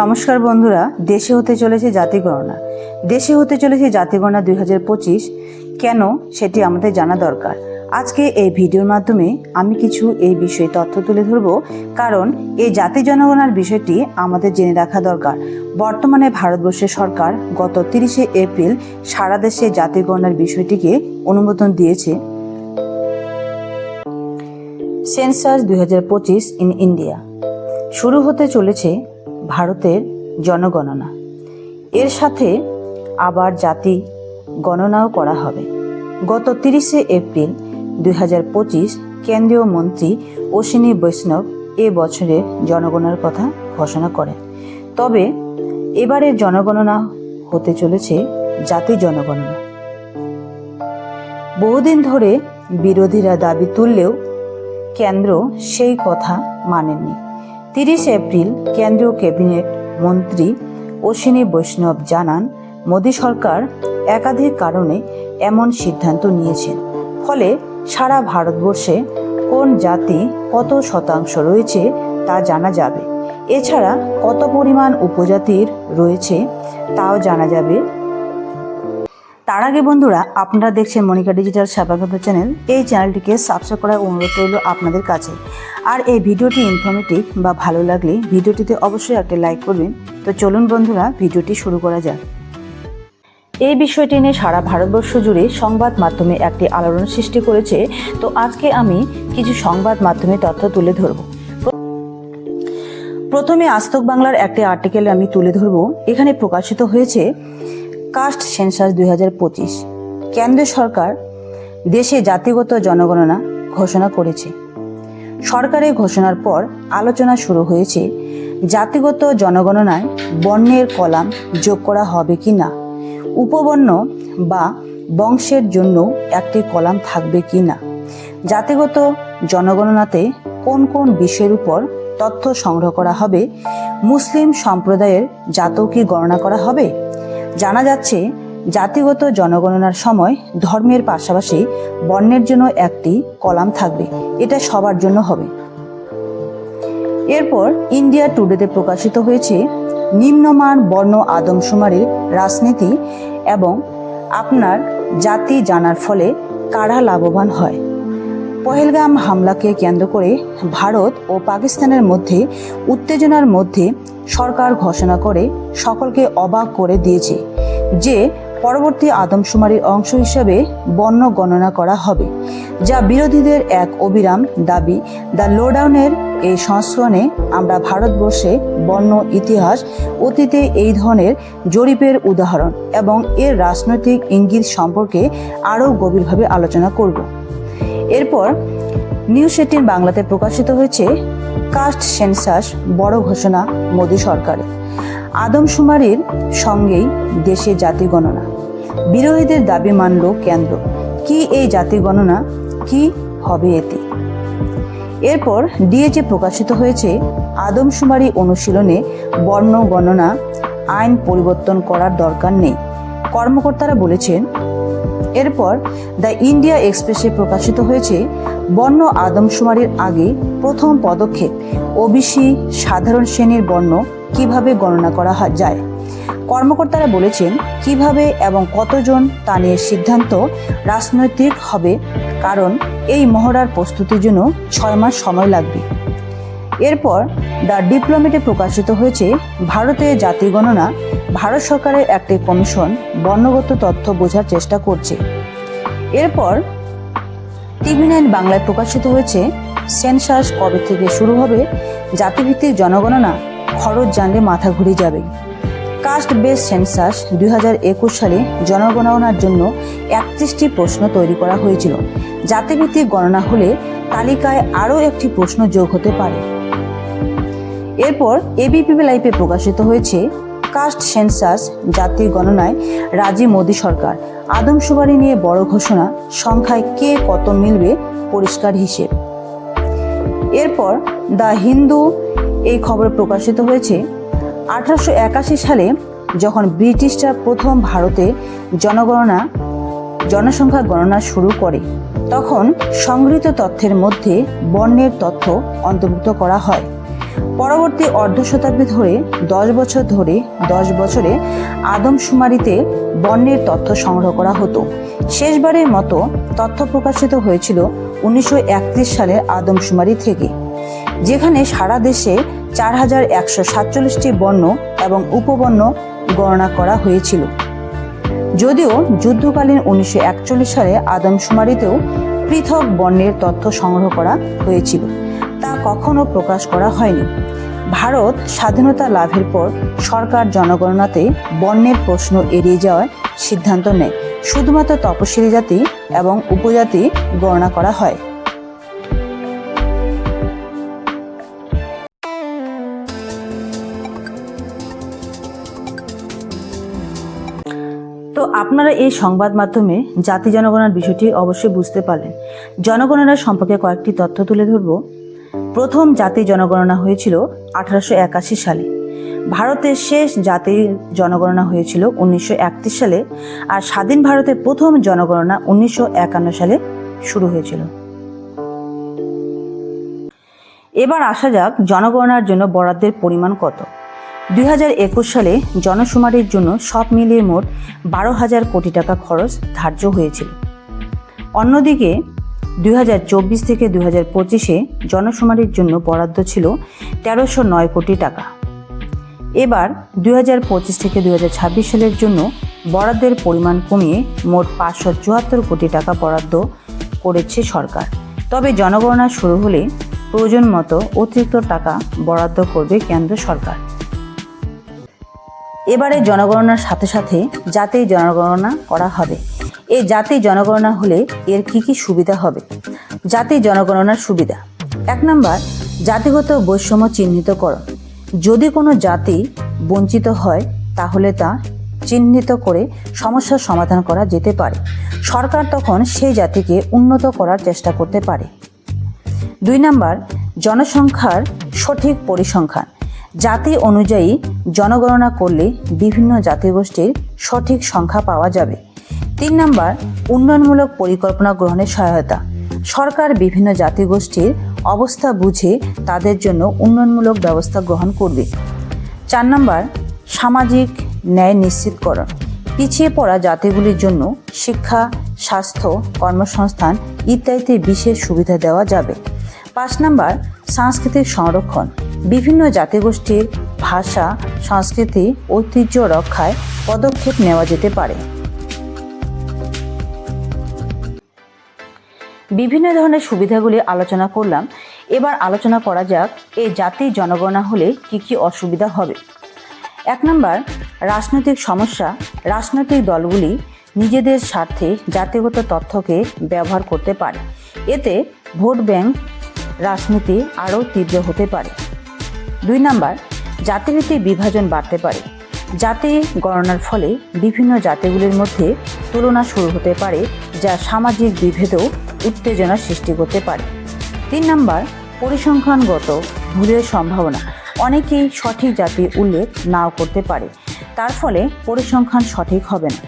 নমস্কার বন্ধুরা, দেশে হতে চলেছে জাতি গণনা দেশে হতে চলেছে জাতি গণনা দুই হাজার পঁচিশ, কেন সেটি আমাদের জানা দরকার। আজকে এই ভিডিওর মাধ্যমে আমি কিছু এই বিষয়ে তথ্য তুলে ধরব, কারণ এই জাতি জনগণনার বিষয়টি আমাদের জেনে রাখা দরকার। বর্তমানে ভারতবর্ষের সরকার গত তিরিশে এপ্রিল সারা দেশে জাতি গণনার বিষয়টিকে অনুমোদন দিয়েছে। সেন্সাস দুই হাজার পঁচিশ ইন ইন্ডিয়া। শুরু হতে চলেছে ভারতের জনগণনা। এর সাথে আবার জাতি গণনাও করা হবে। গত তিরিশে এপ্রিল দুই হাজার পঁচিশ কেন্দ্রীয় মন্ত্রী অশ্বিনী বৈষ্ণব এ বছরের জনগণনার কথা ঘোষণা করেন। তবে এবারের জনগণনা হতে চলেছে জাতি জনগণনা। বহুদিন ধরে বিরোধীরা দাবি তুললেও কেন্দ্র সেই কথা মানেননি। তিরিশ এপ্রিল কেন্দ্রীয় ক্যাবিনেট মন্ত্রী অশ্বিনী বৈষ্ণব জানান, মোদী সরকার একাধিক কারণে এমন সিদ্ধান্ত নিয়েছেন। ফলে সারা ভারতবর্ষে কোন জাতি কত শতাংশ রয়েছে তা জানা যাবে। এছাড়া কত পরিমাণ উপজাতির রয়েছে তাও জানা যাবে তার আগে বন্ধুরা, আপনারা দেখছেন মনিকা ডিজিটাল সাপাগত চ্যানেল। এই চ্যানেলটিকে সাবস্ক্রাইব করার অনুরোধ রইল আপনাদের কাছে। আর এই ভিডিওটি ইনফরমেটিভ বা ভালো লাগলে ভিডিওটিতে অবশ্যই একটা লাইক করবেন। তো চলুন বন্ধুরা, ভিডিওটি শুরু করা যাক। এই বিষয়টি নিয়ে সারা ভারতবর্ষ জুড়ে সংবাদ মাধ্যমে একটি আলোড়ন সৃষ্টি করেছে। তো আজকে আমি কিছু সংবাদ মাধ্যমে তথ্য তুলে ধরব। প্রথমে আস্তক বাংলার একটি আর্টিকেল আমি তুলে ধরব। এখানে প্রকাশিত হয়েছে কাস্ট সেন্সাস দুই হাজার পঁচিশ। কেন্দ্র সরকার দেশে জাতিগত জনগণনা ঘোষণা করেছে। সরকারের ঘোষণার পর আলোচনা শুরু হয়েছে, জাতিগত জনগণনায় বর্ণের কলাম যোগ করা হবে কি না, উপবর্ণ বা বংশের জন্য একটি কলাম থাকবে কি না, জাতিগত জনগণনাতে কোন কোন বিষয়ের উপর তথ্য সংগ্রহ করা হবে, মুসলিম সম্প্রদায়ের জাতও কি গণনা করা হবে? জানা যাচ্ছে, জাতিগত জনগণনার সময় ধর্মের পাশাপাশি বর্ণের জন্য একটি কলাম থাকবে। এটা সবার জন্য হবে। এরপর ইন্ডিয়া টুডেতে প্রকাশিত হয়েছে নিম্নমান বর্ণ আদমশুমারির রাজনীতি এবং আপনার জাতি জানার ফলে কারা লাভবান হয়। পহেলগাম হামলাকে কেন্দ্র করে ভারত ও পাকিস্তানের মধ্যে উত্তেজনার মধ্যে সরকার ঘোষণা করে সকলকে অবাক করে দিয়েছে, যে পরবর্তী আদমশুমারির অংশ হিসেবে বর্ণ গণনা করা হবে, যা বিরোধীদের এক অবিরাম দাবি। দ্য লোডাউনের এই সংস্করণে আমরা ভারতবর্ষে বর্ণ ইতিহাস, অতীতে এই ধরনের জরিপের উদাহরণ এবং এর রাজনৈতিক ইঙ্গিত সম্পর্কে আরও গভীরভাবে আলোচনা করব। এরপর নিউজ এইটিন বাংলাতে প্রকাশিত হয়েছে কাস্ট সেন্সাস বড় ঘোষণা মোদী সরকারের আদমশুমারির সঙ্গেই দেশে জাতি গণনা। বিরোধীদের দাবি মানল কেন্দ্র। কি এই জাতি গণনা? কি হবে এতে? এরপর ডিএজে প্রকাশিত হয়েছে আদমশুমারি অনুশীলনে বর্ণ গণনা আইন পরিবর্তন করার দরকার নেই। কর্মকর্তারা বলেছেন এরপর দ্য ইন্ডিয়া এক্সপ্রেসে প্রকাশিত হয়েছে বর্ণ আদমশুমারির আগে প্রথম পদক্ষেপ, ওবিসি সাধারণ শ্রেণির বর্ণ কীভাবে গণনা করা যায়। কর্মকর্তারা বলেছেন, কীভাবে এবং কতজন তা নিয়ে সিদ্ধান্ত রাজনৈতিক হবে, কারণ এই মহড়ার প্রস্তুতির জন্য ছয় মাস সময় লাগবে। এরপর দ্য ডিপ্লোমেটে প্রকাশিত হয়েছে ভারতে জাতি গণনা ভারত সরকারের একটি কমিশন বর্ণগত তথ্য বোঝার চেষ্টা করছে। এরপর টিভি নাইন বাংলায় প্রকাশিত হয়েছে সেন্সাস কবে থেকে শুরু হবে, জাতিভিত্তিক জনগণনা, খরচ জানলে মাথা ঘুরে যাবে। কাস্ট বেস সেন্সাস দুই হাজার একুশ সালে জনগণনার জন্য একত্রিশটি প্রশ্ন তৈরি করা হয়েছিল। জাতিভিত্তিক গণনা হলে তালিকায় আরও একটি প্রশ্ন যোগ হতে পারে। এরপর এবিপি লাইফে প্রকাশিত হয়েছে কাস্ট সেন্সাস জাতীয় গণনায় রাজি মোদী সরকার। আদমশুমারি নিয়ে বড় ঘোষণা, সংখ্যায় কে কত মিলবে পরিষ্কার হিসেব। এরপর দ্য হিন্দু এই খবর প্রকাশিত হয়েছে। আঠারোশো একাশি সালে যখন ব্রিটিশরা প্রথম ভারতে জনগণনা, জনসংখ্যা গণনা শুরু করে, তখন সংগৃহীত তথ্যের মধ্যে বর্ণের তথ্য অন্তর্ভুক্ত করা হয়। পরবর্তী অর্ধ শতাব্দী ধরে দশ বছর ধরে দশ বছরে আদমশুমারিতে বর্ণের তথ্য সংগ্রহ করা হতো। শেষবারের মতো তথ্য প্রকাশিত হয়েছিল উনিশশো একত্রিশ সালের আদমশুমারি থেকে, যেখানে সারা দেশে চার হাজার একশো সাতচল্লিশটি বর্ণ এবং উপবর্ণ গণনা করা হয়েছিল। যদিও যুদ্ধকালীন উনিশশো একচল্লিশ সালে আদমশুমারিতেও পৃথক বর্ণের তথ্য সংগ্রহ করা হয়েছিল। তা কখনো প্রকাশ করা হয়নি। ভারত স্বাধীনতা লাভের পর সরকার জনগণনাতে বর্ণের প্রশ্ন এড়িয়ে যাওয়ার সিদ্ধান্ত নেয়। শুধুমাত্র তপশিলি জাতি এবং উপজাতি গণনা করা হয়। তো আপনারা এই সংবাদ মাধ্যমে জাতি জনগণনার বিষয়টি অবশ্যই বুঝতে পারলেন। জনগণনা সম্পর্কে কয়েকটি তথ্য তুলে ধরব। প্রথম জাতি জনগণনা হয়েছিল আঠারোশো একাশি সালে। ভারতের শেষ জাতির জনগণনা হয়েছিল উনিশশো একত্রিশ সালে আর স্বাধীন ভারতের প্রথম জনগণনা উনিশশো একান্ন সালে শুরু হয়েছিল। এবার আসা যাক জনগণনার জন্য বরাদ্দের পরিমাণ কত। দুই হাজার একুশ সালে জনশুমারির জন্য সব মিলিয়ে মোট বারো হাজার কোটি টাকা খরচ ধার্য হয়েছিল। অন্যদিকে দুই হাজার চব্বিশ থেকে দুই হাজার পঁচিশে জনশুমারির জন্য বরাদ্দ ছিল তেরোশো নয় কোটি টাকা। এবার দুই হাজার পঁচিশ থেকে দুই হাজার ছাব্বিশ সালের জন্য বরাদ্দের পরিমাণ কমিয়ে মোট পাঁচশো চুয়াত্তর কোটি টাকা বরাদ্দ করেছে সরকার। তবে জনগণনা শুরু হলে প্রয়োজন মতো অতিরিক্ত টাকা বরাদ্দ করবে কেন্দ্র সরকার। এবারে জনগণনার সাথে সাথে জাতি জনগণনা করা হবে। এই জাতি জনগণনা হলে এর কি কি সুবিধা হবে? জাতি জনগণনার সুবিধা। এক নম্বর, জাতিগত বৈষম্য চিহ্নিতকরণ। যদি কোনো জাতি বঞ্চিত হয়, তাহলে তা চিহ্নিত করে সমস্যার সমাধান করা যেতে পারে। সরকার তখন সেই জাতিকে উন্নত করার চেষ্টা করতে পারে। দুই নাম্বার, জনসংখ্যার সঠিক পরিসংখ্যান। জাতি অনুযায়ী জনগণনা করলে বিভিন্ন জাতিগোষ্ঠীর সঠিক সংখ্যা পাওয়া যাবে। তিন নম্বর, উন্নয়নমূলক পরিকল্পনা গ্রহণের সহায়তা। সরকার বিভিন্ন জাতিগোষ্ঠীর অবস্থা বুঝে তাদের জন্য উন্নয়নমূলক ব্যবস্থা গ্রহণ করবে। চার নম্বর, সামাজিক ন্যায় নিশ্চিতকরণ। পিছিয়ে পড়া জাতিগুলির জন্য শিক্ষা, স্বাস্থ্য, কর্মসংস্থান ইত্যাদিতে বিশেষ সুবিধা দেওয়া যাবে। পাঁচ নম্বর, সাংস্কৃতিক সংরক্ষণ। বিভিন্ন জাতিগোষ্ঠীর ভাষা, সংস্কৃতি, ঐতিহ্য রক্ষায় পদক্ষেপ নেওয়া যেতে পারে। বিভিন্ন ধরনের সুবিধাগুলি আলোচনা করলাম। এবার আলোচনা করা যাক এই জাতি জনগণনা হলে কি কি অসুবিধা হবে? এক নম্বর, রাজনৈতিক সমস্যা, রাজনৈতিক দলগুলি নিজেদের স্বার্থে জাতিগত তথ্যকে ব্যবহার করতে পারে। এতে ভোট ব্যাংক রাজনীতি আরও তীব্র হতে পারে। দুই নাম্বার, জাতিভিত্তিক বিভাজন বাড়তে পারে। জাতি গণনার ফলে বিভিন্ন জাতিগুলির মধ্যে তুলনা শুরু হতে পারে, যা সামাজিক বিভেদও উত্তেজনা সৃষ্টি করতে পারে। তিন নাম্বার, পরিসংখ্যানগত ভুলের সম্ভাবনা। অনেকেই সঠিক জাতির উল্লেখ নাও করতে পারে, তার ফলে পরিসংখ্যান সঠিক হবে না।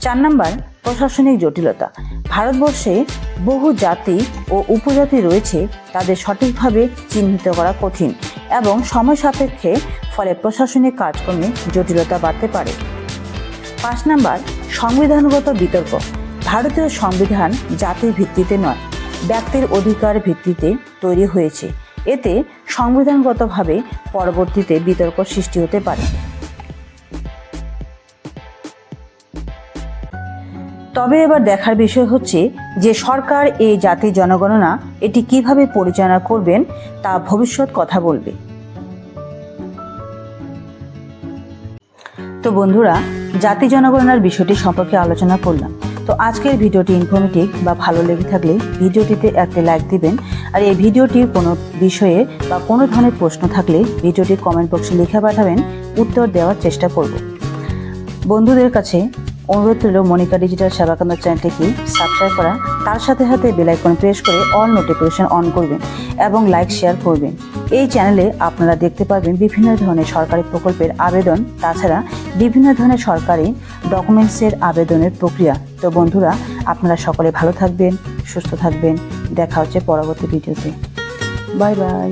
চার নাম্বার, প্রশাসনিক জটিলতা। ভারতবর্ষে বহু জাতি ও উপজাতি রয়েছে তাদের সঠিকভাবে চিহ্নিত করা কঠিন এবং সময় সাপেক্ষে ফলে প্রশাসনিক কাজকর্মে জটিলতা বাড়তে পারে। পাঁচ নাম্বার, সংবিধানগত বিতর্ক। ভারতীয় সংবিধান জাতির ভিত্তিতে নয়, ব্যক্তির অধিকার ভিত্তিতে তৈরি হয়েছে। এতে সংবিধানগতভাবে পরবর্তীতে বিতর্ক সৃষ্টি হতে পারে। তবে এবার দেখার বিষয় হচ্ছে যে সরকার এই জাতির জনগণনা এটি কীভাবে পরিচালনা করবেন তা ভবিষ্যৎ কথা বলবে। তো বন্ধুরা, জাতি জনগণনার বিষয়টি সম্পর্কে আলোচনা করলাম। তো আজকের ভিডিওটি ইনফরমেটিভ বা ভালো লেগে থাকলে ভিডিওটিতে একটি লাইক দিবেন। আর এই ভিডিওটির কোনো বিষয়ে বা কোনো ধরনের প্রশ্ন থাকলে ভিডিওটি কমেন্ট বক্সে লিখে পাঠাবেন। উত্তর দেওয়ার চেষ্টা করব। বন্ধুদের কাছে অনুরোধ রইল মনিকা ডিজিটাল সেবাকেন্দ্র চ্যানেলটিকে সাবস্ক্রাইব করা। তার সাথে সাথে বেলাইকন প্রেস করে অল নোটিফিকেশন অন করবেন এবং লাইক শেয়ার করবেন। এই চ্যানেলে আপনারা দেখতে পারবেন বিভিন্ন ধরনের সরকারি প্রকল্পের আবেদন। তাছাড়া বিভিন্ন ধরনের সরকারি ডকুমেন্টসের আবেদনের প্রক্রিয়া। তো বন্ধুরা আপনারা সকলে ভালো থাকবেন সুস্থ থাকবেন। দেখা হচ্ছে পরবর্তী ভিডিওতে। Bye bye.